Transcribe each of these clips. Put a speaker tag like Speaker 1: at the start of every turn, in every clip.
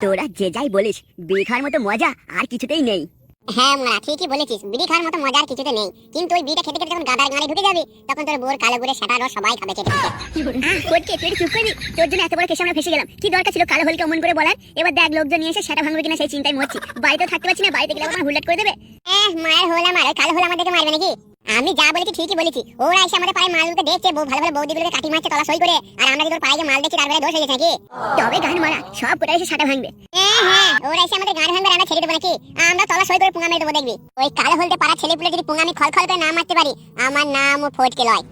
Speaker 1: তোরা যে যাই বলিস বিড়ি খাওয়ার মতো মজা আর কিছুতেই নেই।
Speaker 2: হ্যাঁ মোরা ঠিকই বলেছিস বিড়ি খাওয়ার মতো মজার কিছুতে নেই। কিন্তু ওই বিড়িটা খেতে খেতে যখন গাদার গানে ঢুকে যাবি তখন তোর বোর কালো বুড়ে সেটা সবাই খাবে।
Speaker 1: আহ, ফটকে তুই চুপ করবি তোর জন্য এত বড় কেসে আমরা ফেসে গেলাম। কি দরকার ছিল কালো হলকে অমন করে বলার? এবার দেখ লোকজন নিয়ে এসে সেটা ভাঙবে কিনা সেই চিন্তায় মরছি। বাড়িতে থাকতে পারছি না বাড়িতে গেলে আমার হুল্লাট করে দেবে?
Speaker 2: এহ মায়ের হল আমার কালো হল আমাদেরকে মারবে নাকি? আমি যা বলেছি ঠিকই বলেছি। ওরা এসে আমাদের পায়ে মালগুলোকে দেখছে বউ ভালো ভালো বৌদিগুলোকে কাটি মারছে তলা সই করে। আর আমরা যদি ওর পায়ে মাল দেখছি তারপরে দোষ হয়ে গেছে নাকি?
Speaker 1: তবে গান মারা সব কোটায় এসে সাটা ভাঙবে।
Speaker 2: হ্যাঁ হ্যাঁ। ওরা এসে আমাদের গান ভাঙবে আমরা ছেড়ে দেবো নাকি? আমরা তলা সই করে পুঙ্গা মেরে দেবো দেখবি? ওই কালো হলতে পাড়া ছেলেপুলে যদি পুঙ্গা আমি খল খল করে না মারতে পারি আমার নামও ফটকে লয়।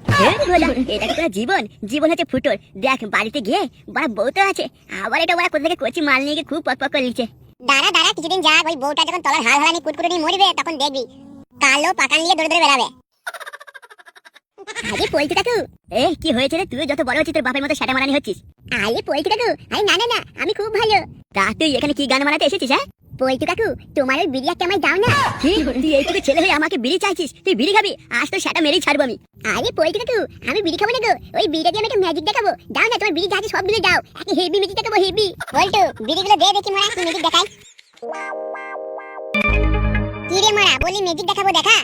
Speaker 1: ভোলা, এটা কি তোর জীবন। জীবন হচ্ছে ফুটোর। দেখ বাড়িতে গিয়ে বড় বউ তো আছে। আবার এটা ওরা কোথা থেকে কচি মাল নিয়ে গিয়ে খুব পক পক করে লিখছে।
Speaker 2: দাঁড়া দাঁড়া কিছুদিন যাক। ওই বউটা যখন তলার হাল হালানি কুটকুটে নিয়ে মরিবে তখন দেখবি। কালো পাকান নিয়ে দৌড়ে দৌড়ে বেড়াবে।
Speaker 1: আরে পল্টু কাকু এ কি হয়েছে রে? তুই যত বড় হচ্ছিস তোর বাপের মতো সাটা মারানি হচ্ছিস।
Speaker 2: আরে পল্টু কাকু আরে না না না আমি খুব ভালো।
Speaker 1: তা তুই এখানে কি গান মারাতে এসেছিস হ্যাঁ?
Speaker 2: পল্টু কাকু তোমার ওই বিড়ি একটা আমায় দাও না।
Speaker 1: কি? তুই এইটুকু ছেলে হয়ে আমাকে বিড়ি চাইছিস? তুই বিড়ি খাবি? আজ তো সেটা মেরেই ছাড়বো আমি।
Speaker 2: আরে পল্টু কাকু আমি বিড়ি খাব না গো। ওই বিড়িটা দিয়ে আমি একটা ম্যাজিক দেখাবো। দাও না তোমার বিড়ি যা আছে সবগুলো দাও। একটা হেভি ম্যাজিক দেখাবো হেভি পল্টু বিড়িগুলো দে দেখি মারা কি ম্যাজিক দেখাই কি রে মারা বলি ম্যাজিক দেখাবো দেখা।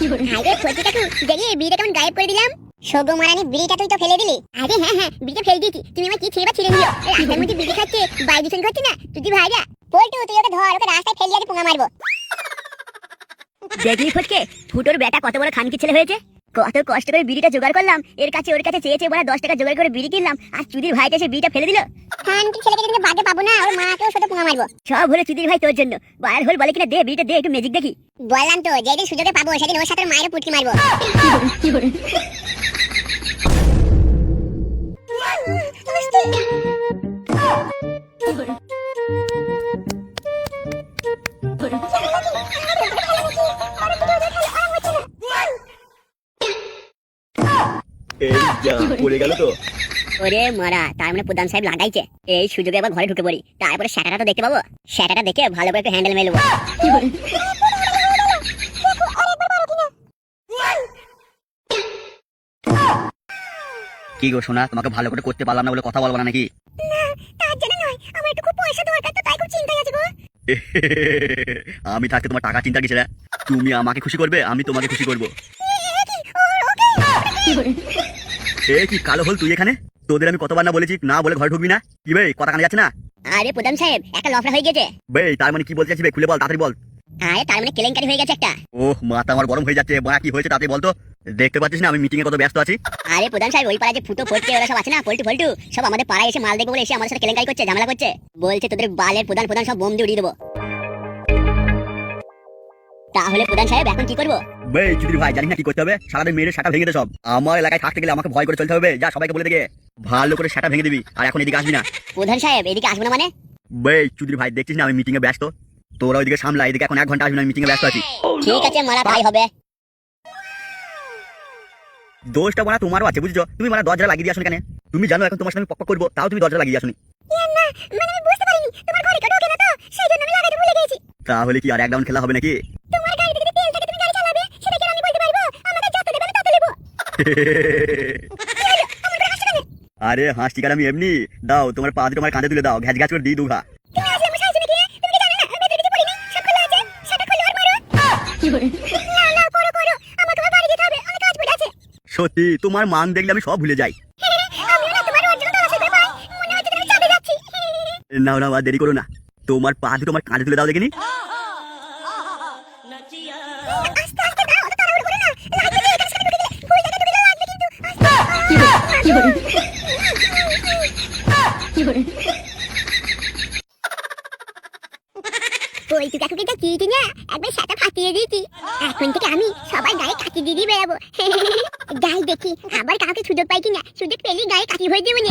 Speaker 2: আরে কাকু দেখি বিড়িটা কেমন গায়েব করে দিলাম। সগো মারানি বিড়িটা তুই তো ফেলে দিলি। আরে হ্যাঁ হ্যাঁ বিড়িটা ফেলে দিয়েছি। তুমি আমার কি ছিঁড়ে রাস্তার মধ্যে বিড়ি খাচ্ছে বাইরে দূষণ করছে না? তুই ভাই যা পল্টু তুই ধর ওকে রাস্তায় ফেলে দিয়ে পোঙা মারবো।
Speaker 1: দেখলি ফটকে ফুটোর বেটা কত বড় খানকি ছেলে হয়েছে। কত কষ্ট করে বিড়িটা জোগাড় করলাম। এর কাছে ওর কাছে চেয়েছে বড় দশ টাকা জোগাড় করে বিড়ি কিনলাম। আর চুদির ভাইটা সে বিড়িটা ফেলে দিল।
Speaker 2: খান কি ছেলেকে বাদে পাবো না। ওর মাকেও সাথে পুঙ্গা মারবো।
Speaker 1: সব হলো চুদির ভাই তোর জন্য। বার হল বলে কিনা দে বিড়িটা দে একটু ম্যাজিক দেখি।
Speaker 2: বললাম তো যেদিন সুযোগে পাবো সেদিন ওর সাথে মায়ের পুটকি মারবো।
Speaker 3: এই যা পড়ে গেল তো।
Speaker 1: ওরে মারা তার মানে প্রধান সাহেব লাগাইছে। এই সুযোগে আবার ঘরে ঢুকে পড়ি। তারপরে স্যাটাটা তো দেখতে পাবো। স্যাটাটা দেখে ভালো করে একটু হ্যান্ডেল মেলবো।
Speaker 3: কি গো শোনা তোমাকে ভালো করে করতে পারলাম না বলে কথা বলব না নাকি?
Speaker 2: তার জন্য নয়। আমার একটু খুব পয়সা দরকার তো তাই খুব চিন্তায় আছে গো।
Speaker 3: আমি থাকতে তোমার টাকা চিন্তা কিছু তুমি আমাকে খুশি করবে আমি তোমাকে খুশি করব। এ কি কালো হল তুই এখানে? তোদের আমি কতবার না বলেছি না বলে ঘরে ঢুকবি না? কি বে কথা কানে যাচ্ছে না?
Speaker 1: আরে প্রধান সাহেব একটা লফড়া হয়ে গেছে।
Speaker 3: বে তার মানে কি বলতে চাচ্ছি খুলে বল তাড়াতাড়ি বল।
Speaker 1: আরে তার মানে কেলেঙ্কারি হয়ে গেছে একটা।
Speaker 3: মাথা আমার গরম হয়ে যাচ্ছে কি হয়েছে তাতে বলতো? দেখতে পাচ্ছিস না আমি মিটিং এ কত ব্যস্ত আছি।
Speaker 1: আরে প্রধান সাহেব ওই পাড়ায় যে ফুটো ফটকে ওরা সব আছে না পল্টু ফল্টু সব আমাদের পাড়ায় এসে মাল দেখবে বলে এসে আমাদের সাথে কেলেঙ্কারি করছে ঝামেলা করছে। বলছে তোদের বালের প্রধান প্রধান সব বোম দিয়ে উড়িয়ে দেবো। তাহলে প্রধান সাহেব এখন কি করব?
Speaker 3: বে চুদির ভাই জানিস না কি করতে হবে? সারাদিন মেরে সাটা ভেঙে দে সব। আমার এলাকায় থাকতে গেলে আমাকে ভয় করে চলতে হবে। যা সবাইকে বলে দেখে ভালো করে সাটা ভেঙে দিবি আর এখন এদিকে আসবি না।
Speaker 1: প্রধান সাহেব এদিকে আসব না মানে?
Speaker 3: বে চুদির ভাই দেখছিস না আমি মিটিং এ ব্যস্ত? তোরা ওইদিকে সামলা এদিকে এখন এক ঘণ্টা আসবি না মিটিং এ ব্যস্ত আছি।
Speaker 1: ঠিক আছে মারা তাই হবে।
Speaker 3: দোষটা তোমারও আছে বুঝছ? তুমি মানে দরজা লাগিয়ে দিয়ে আসুন কেন? তুমি জানো এখন তোমার সাথে আমি করব তাও তুমি দরজা লাগিয়ে আসুনি।
Speaker 2: মানে আমি বুঝতে পারিনি তোমার ঘরে কেউ ঢোকে না তো? সেই জন্য আমি লাগাইতে ভুলে গেছি
Speaker 3: তাহলে কি আর এক রাউন্ড খেলা হবে নাকি
Speaker 2: তোমার গাড়িতে যদি তেল থাকে তুমি গাড়ি চালাবে সেটা কি আমি বলতে পারব আমাকে যত দেবে আমি তত নেব
Speaker 3: আরে হাঁস টিকার আমি এমনি? দাও, তোমার পা আমার কাঁধে তুলে দাও, ঘ্যাচ ঘ্যাচ করে দিই দুঘা। সত্যি, তোমার মান দেখলে আমি সব ভুলে যাই।
Speaker 2: না তোমার
Speaker 3: দেরি করো না। তোমার পা দুটো আমার কাঁধে তুলে দাও, দেখিনি?
Speaker 2: তুই কাকুকে যা চিঠি না একবার সাথে ফাটিয়ে দিয়েছি এখন থেকে আমি সবার গায়ে কাটি দিয়ে দিয়ে বেড়াবো। যাই দেখি, আবার কাউকে সুযোগ পাই কিনা? সুযোগ পেলেই গায়ে কাটি হয়ে দেবো না।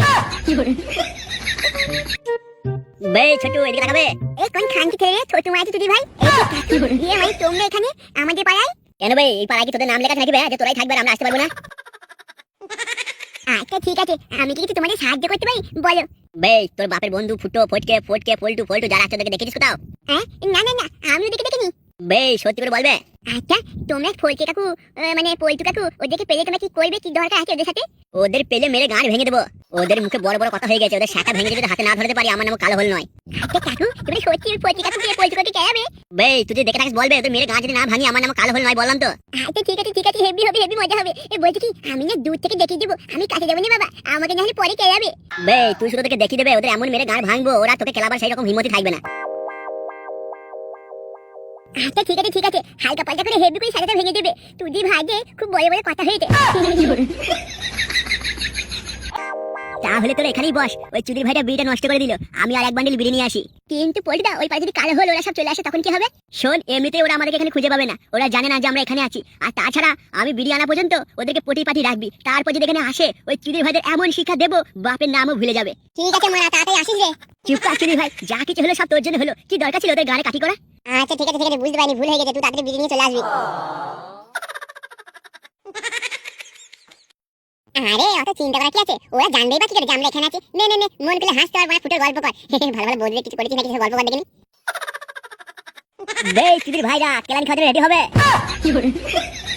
Speaker 2: ভাই? তো কাকু ভাই আমাদের পাড়ায়?
Speaker 1: কেন বে, এই পাড়ায় কি তোদের নাম লেখা আছে নাকি বে যে তোরাই থাকবে, আমরা আসতে পারব না।
Speaker 2: আচ্ছা ঠিক আছে। আমি কি কিছু তোমাদের সাহায্য করতে পারি? বলো।
Speaker 1: বেশ তোর বাপের বন্ধু ফুটো ফটকে ফটকে ফল্টু ফল্টু যারা আছে তোদেরকে দেখেছিস কোথাও?
Speaker 2: হ্যাঁ? না না না আমি দেখে দেখিনি।
Speaker 1: বেশ সত্যি করে বলবে?
Speaker 2: আচ্ছা তোমরা ফলকে কাকু মানে পল্টু কাকু ওদেরকে পেলে তোমরা কি করবে? কি দরকার আছে ওদের সাথে?
Speaker 1: ওদের পেলে মেরে গান ভেঙে দেবো। ওদের মুখে বড় বড় কথা হয়ে গেছে ওদের শাখা ভেঙে যদি হাতে না ধরতে পারি আমার নাম কালো হল নয়।
Speaker 2: আচ্ছা কাকু তুমি সত্যি ওই ফলকে কাকুকে পল্টু কেয়াবে
Speaker 1: বেশ তুই যদি দেখে থাকিস বলবে তুই মেরে গান যদি না ভাঙি আমার নাম কালো হল নয় বললাম তো।
Speaker 2: আচ্ছা ঠিক আছে ঠিক আছে হেভি হবে হেভি মজা হবে। এ বলছি কি আমি না দূর থেকে দেখিয়ে দেবো আমি কাছে যাব না বাবা আমাকে না হলে পরে কে যাবে
Speaker 1: বেশ তুই শুধু তোকে দেখিয়ে দেবে ওদের এমন মেরে গান ভাঙবো ওরা তোকে খেলাবার সেই রকম হিম্মতি থাকবে না।
Speaker 2: আচ্ছা ঠিক আছে ঠিক আছে। হালকা পাল্টা করে হেভি করে সাজাটা ভেঙে দেবে। তুই ভাগে খুব বড় বড় কথা হয়েছে।
Speaker 1: তাহলে তোরা এখানেই বস। ওই চুদির ভাইটা বিড়িটা নষ্ট করে দিল। আমি আর এক বান্ডিল বিড়ি নিয়ে আসি।
Speaker 2: কিন্তু পল্টুদা ওই পাশে যদি কালো হল ওরা সব চলে আসে তখন কি হবে?
Speaker 1: শোন এমনিতেই ওরা আমাদেরকে এখানে খুঁজে পাবে না। ওরা জানে না যে আমরা এখানে আছি। আর তাছাড়া আমি বিড়ি আনা পর্যন্ত ওদেরকে পটি পাটি রাখবি। তারপর যদি এখানে আসে ওই চুদির ভাইদের এমন শিক্ষা দেবো বাপের নামও ভুলে যাবে।
Speaker 2: ঠিক আছে মারা তাড়াতাড়ি আসিস রে।
Speaker 1: চুপ কর চুদির ভাই। যা কিছু হলো সব তোর জন্য হলো। কি দরকার ছিল ওদের গানে কাটি করা?
Speaker 2: আচ্ছা ঠিক আছে ঠিক আছে বুঝতে পারিনি ভুল হয়ে গেছে তুই তাড়াতাড়ি বিরিয়ানি চলে আসবি। আরে অত চিন্তা করা কি আছে? ওরা জানবেই বা কি করে যে আমরা এখানে আছি। নে নে নে মন খুলে হাসতে আর বড় ফুটের গল্প কর। ভালো ভালো বললে কিছু করেছিস না কিছু গল্প কর দেখিনি
Speaker 1: বেশ তুই ভাইরা কেলানি খাওয়াতে রেডি হবে।
Speaker 2: এ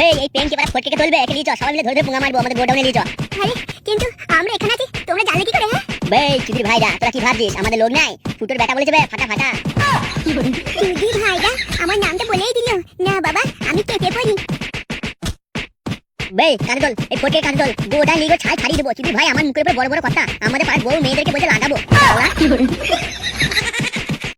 Speaker 1: বেশ এই পেন চেপারা ফটকে তুলবে একে নিয়ে সবাই মিলে ধরে ধরে পুঙ্গা মারবো আমাদের গোডাউনে নিয়ে
Speaker 2: আরে কিন্তু আমরা এখানে আছি তোমরা জানলে কি করে হ্যাঁ?
Speaker 1: বেশ চুদির ভাইরা তোরা কি ভাবছিস? আমাদের লোক নাই? ফুটোর বেটা বলেছে বে ফাটা ফাটা।
Speaker 2: দিদি ভাইরা আমার নামটা বলেই দিল। না বাবা আমি কেটে পড়ি।
Speaker 1: বে কাজল এই ফটকে কাজল গোটা ছাই ছাড়িয়ে দেবো। চুদির ভাই আমার মুখের উপর বড় বড় কথা। আমাদের পাড়ার বউ মেয়েদেরকে বলতে লাগাবো।